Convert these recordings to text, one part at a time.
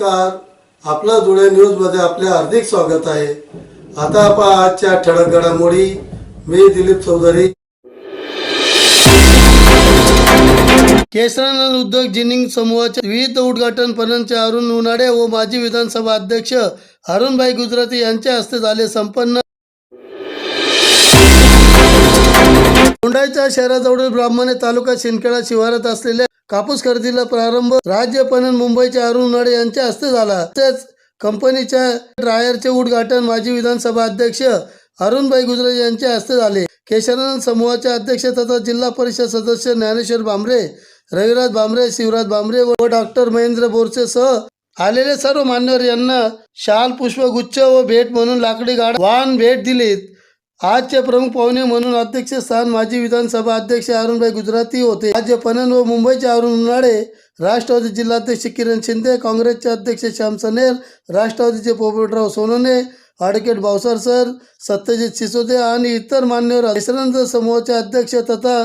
नमस्कार. आपलं धुळे न्यूजमध्ये आपले हार्दिक स्वागत आहे. आता पहा आजच्या ठळक घडामोडी. मी दिलीप चौधरी. केसरानंद उद्योग जिनिंग समूहाचे विविध उद्घाटन पर्यंत अरुण उन्हाळे व माजी विधानसभा अध्यक्ष अरुणभाई गुजराती यांच्या हस्ते झाले संपन्न. कोंडाईच्या शहराजवळील ब्राह्मणे तालुका शिंदखेडा शिवारात असलेल्या कापूस खरेदीला प्रारंभ. राज्य पणन मुंबईच्या अरुण नडे यांच्या हस्ते झाला. तसेच कंपनीच्या ड्रायरचे उद्घाटन माजी विधानसभा अध्यक्ष अरुणभाई गुजरे यांच्या हस्ते झाले. केशरानंद समूहाचे अध्यक्ष तथा जिल्हा परिषद सदस्य ज्ञानेश्वर भांबरे रविराज भांबरे शिवराज भांबरे व डॉक्टर महेंद्र बोरसे सह आलेले सर्व मान्यवर यांना शाल पुष्पगुच्छ व भेट म्हणून लाकडी गाडा वाहन भेट दिलीत. आजचे प्रमुख पाहुणे म्हणून अध्यक्ष स्थान माजी विधानसभा अध्यक्ष अरुणभाई गुजराती होते. राज्य पणन व मुंबईचे अरुण उन्हाळे राष्ट्रवादी जिल्हाध्यक्ष किरण शिंदे काँग्रेसचे अध्यक्ष श्याम सनेर राष्ट्रवादीचे पोपटराव सोनोने ॲडव्होकेट भावसार सर सत्यजित सिसोदे आणि इतर मान्यवर यशवंत समूहाचे अध्यक्ष तथा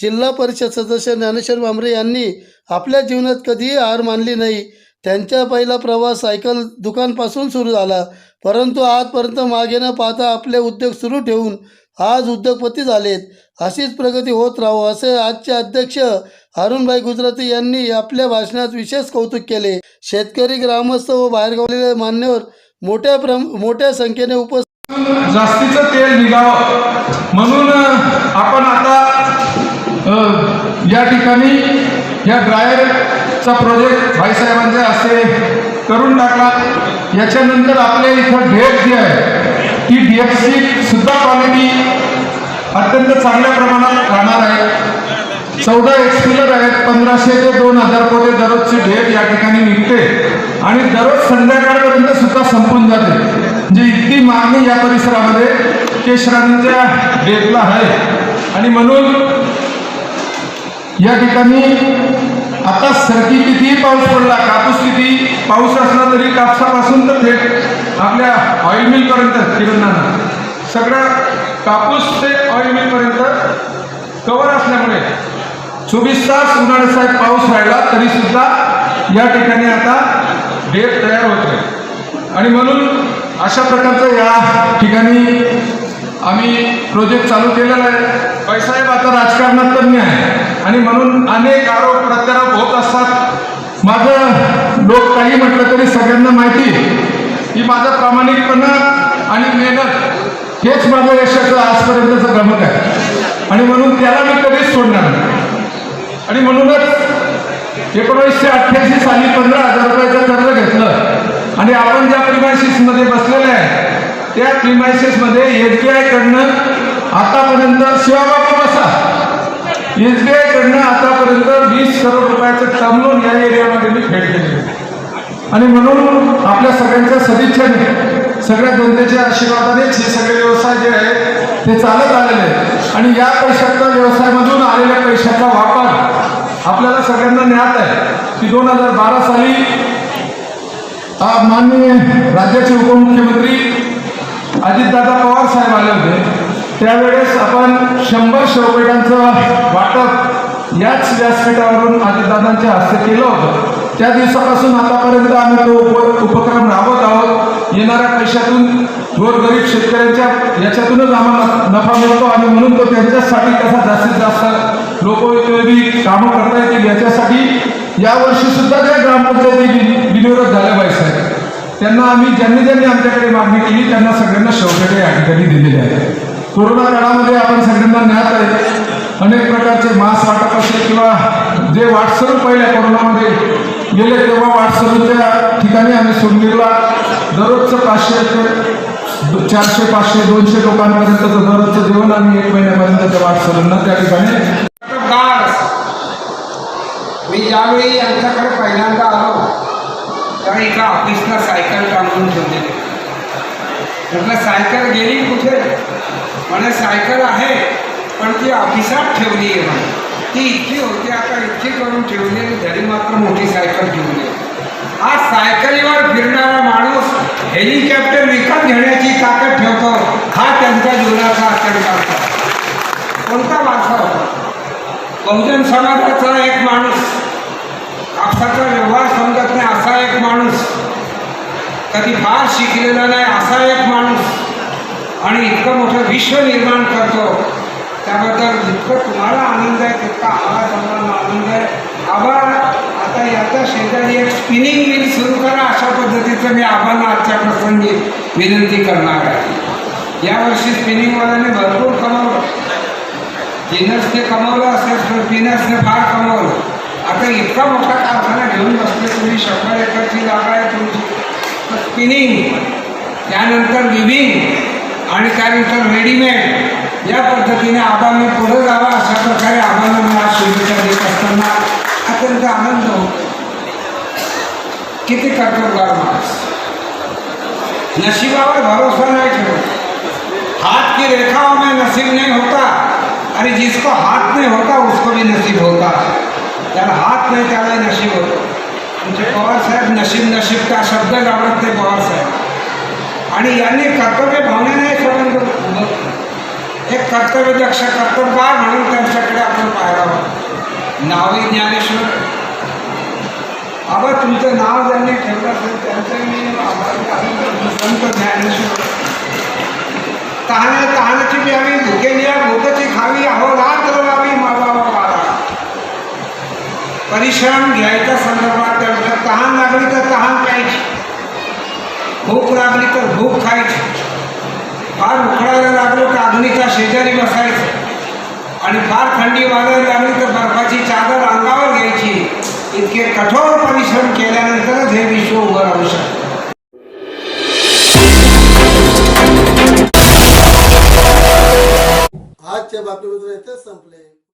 जिल्हा परिषद सदस्य ज्ञानेश्वर भांबरे यांनी आपल्या जीवनात कधीही हार मानली नाही. त्यांचा पहिला प्रवास सायकल दुकानपासून सुरू झाला. परंतु आजपर्यंत मागे न पाहता आपले उद्योग सुरू ठेवून आज उद्योगपती झालेत. अशीच प्रगती होत राहो असे आजचे अध्यक्ष अरुणभाई गुजराती यांनी आपल्या भाषणात विशेष कौतुक केले. शेतकरी ग्रामस्थ व बाहेरगावलेले मान्यवर मोठ्या प्रम मोठ्या संख्येने उपस्थित जास्तीचं तेल निघावं. म्हणून आपण आता या ठिकाणी या ड्रायरचा प्रोजेक्ट भाईसाहेबांचे हस्ते करून टाकला. याच्यानंतर आपल्या इथं ढेप जी आहे. ती ढेपची सुद्धा क्वालिटी अत्यंत चांगल्या प्रमाणात राहणार आहे. चौदा एक्सपिलर आहेत. पंधराशे ते दोन हजार कोटी दररोजची ढेप या ठिकाणी निघते. आणि दररोज संध्याकाळपर्यंत सुद्धा संपून जाते. म्हणजे इतकी मागणी या परिसरामध्ये केशरांच्या ढेपला आहे. आणि म्हणून या ठिकाणी आता सरकी कितीही पाऊस पडला कापूस किती पाऊस असला तरी कापसापासून तर थेट आपल्या ऑइल मिलपर्यंत किरणांना. सगळं कापूस ते ऑइल मिलपर्यंत कवर असल्यामुळे चोवीस तास उन्हाळ्याचा साहेब पाऊस राहिला तरी सुद्धा या ठिकाणी आता डेप तयार होतोय आणि म्हणून अशा प्रकारचं या ठिकाणी आम्ही प्रोजेक्ट चालू केलेला आहे. पैसाहेब आता राजकारणात तज्ञ आहे. आणि म्हणून अनेक आरोप प्रत्यारोप होत असतात. माझं लोक काही म्हटलं तरी सगळ्यांना माहिती. की माझा प्रामाणिकपणा आणि मेहनत हेच माझं यशाचं आजपर्यंतचं गमक आहे. आणि म्हणून त्याला मी कधीच सोडणार नाही. आणि म्हणूनच एकोणीसशे अठ्ठ्याऐंशी साली पंधरा हजार रुपयाचं कर्ज घेतलं. आणि आपण ज्या प्रिमायसिसमध्ये बसलेले आहे त्या प्रिमायसिसमध्ये एस बी आयकडनं आतापर्यंत शिवाबाबा एसबीआय एस बी आतापर्यंत वीस करोड रुपयाचं टर्म लोन या एरियामध्ये मी फेड केले आणि म्हणून आपल्या सगळ्यांच्या सदिच्छेने सगळ्या जनतेच्या आशीर्वादानेच हे सगळे व्यवसाय जे आहेत ते चालत आलेले आहेत. आणि या पैशाचा व्यवसायामधून आलेल्या पैशाचा वापर आपल्याला सगळ्यांना ज्ञात आहे की दोन हजार बारा साली माननीय राज्याचे उपमुख्यमंत्री अजितदादा पवार साहेब आले होते. त्यावेळेस आपण शंभर शवपेटांचं वाटप याच व्यासपीठावरून अजितदादांच्या हस्ते केलं होतं. त्या दिवसापासून आतापर्यंत आम्ही तो उप उपक्रम राबवत आहोत. येणाऱ्या पैशातून गोरगरीब शेतकऱ्यांच्या याच्यातूनच आम्हाला नफा मिळतो आणि म्हणून तो त्यांच्यासाठी कसा जास्तीत जास्त लोकोपयोगी कामं करता येतील याच्यासाठी यावर्षी सुद्धा त्या ग्रामपंचायती बिन- बिनविरोध झाल्या पाहिजे त्यांना आम्ही ज्यांनी ज्यांनी आमच्याकडे मागणी केली त्यांना सगळ्यांना शौचालय या ठिकाणी दिलेले आहे. कोरोना काळामध्ये आपण सगळ्यांना ज्ञात आहे अनेक प्रकारचे मास्क वाटप असेल किंवा जे वाटसरू पहिल्या कोरोनामध्ये गेले तेव्हा वाटसरूच्या ठिकाणी आम्ही सोनगीरला दररोजचं पाचशे ते चारशे पाचशे दोनशे लोकांपर्यंतचं दररोजचं जेवण आम्ही एक महिन्यापर्यंत त्या वाटसरूंना त्या ठिकाणी मी ज्यावेळी यांच्याकडे पहिल्यांदा आलो त्यावेळी एका ऑफिसला सायकल टांगून ठेवलेली. म्हटलं सायकल गेली कुठे? मला सायकल आहे पण ती ऑफिसात ठेवली आहे मला ती इतकी होती आता इतकी करून ठेवली आणि घरी मात्र मोठी सायकल ठेवली आज सायकलीवर फिरणारा माणूस हेलिकॉप्टर विकत घेण्याची ताकद ठेवतो. हा त्यांच्या जीवनाचा अत्यंत कोणता वारसा होता? बहुजन समाजाचा एक माणूस. कापसाचा व्यवहार समजत नाही असा एक माणूस. कधी फार शिकलेला नाही असा एक माणूस. आणि इतकं मोठं विश्व निर्माण करतो. त्याबद्दल जितकं तुम्हाला आनंद आहे तितका आम्हाला सर्वांना आनंद आहे. आभार. आता याच्या शेजारी एक स्पिनिंग मिल सुरू करा अशा पद्धतीचं मी आव्हान आजच्या प्रसंगी विनंती करणार आहे. यावर्षी स्पिनिंगवाल्याने भरपूर कमावलं. जिनसने कमावलं असेल तर पिनसने फार कमावलं. आता इतका मोठा कारखाना घेऊन बसले तुम्ही शंभर एकरची जागा आहे तुमची. तर स्पिनिंग त्यानंतर विविंग आणि त्यानंतर रेडीमेड या पद्धतीने आबांनी पुढे जावा अशा प्रकारे आबांना मला शुभेच्छा देत असताना अत्यंत आनंद होतो. किती कर्तबगार माणूस. नशिबावर भरोसा नाही ठेवत. हात की रेखाओं में नसीब नहीं होता. अरे जिसको हात नाही होता उसको भी नसीब होता. त्याला हात नाही त्याला नशीब होतो. म्हणजे पवार साहेब नशीब नशीब का शब्द आवडत आणि यांनी कर्तव्य भावनेने संबंध उभं केलं. एक कर्तव्यदक्ष कर्तव्य म्हणून त्यांच्याकडे आपण पाहायला नावही ज्ञानेश्वर. आबा तुमचं नाव ज्यांनी ठेवलं असेल त्यांचं मी संत ज्ञानेश्वर. तहाने तहानाची प्यावी भुकेली भूकची खावी अहोरात्र लावी मागावा परिश्रम घ्यायच्या संदर्भात त्यांचं तहान लागली तर तहान प्यायची. भूक लागली तर भूक खायची. फार उकडायला लागलो तर अग्नीच्या शेजारी बसायचं. आणि फार थंडी वाजायला लागली तर बर्फाची चादर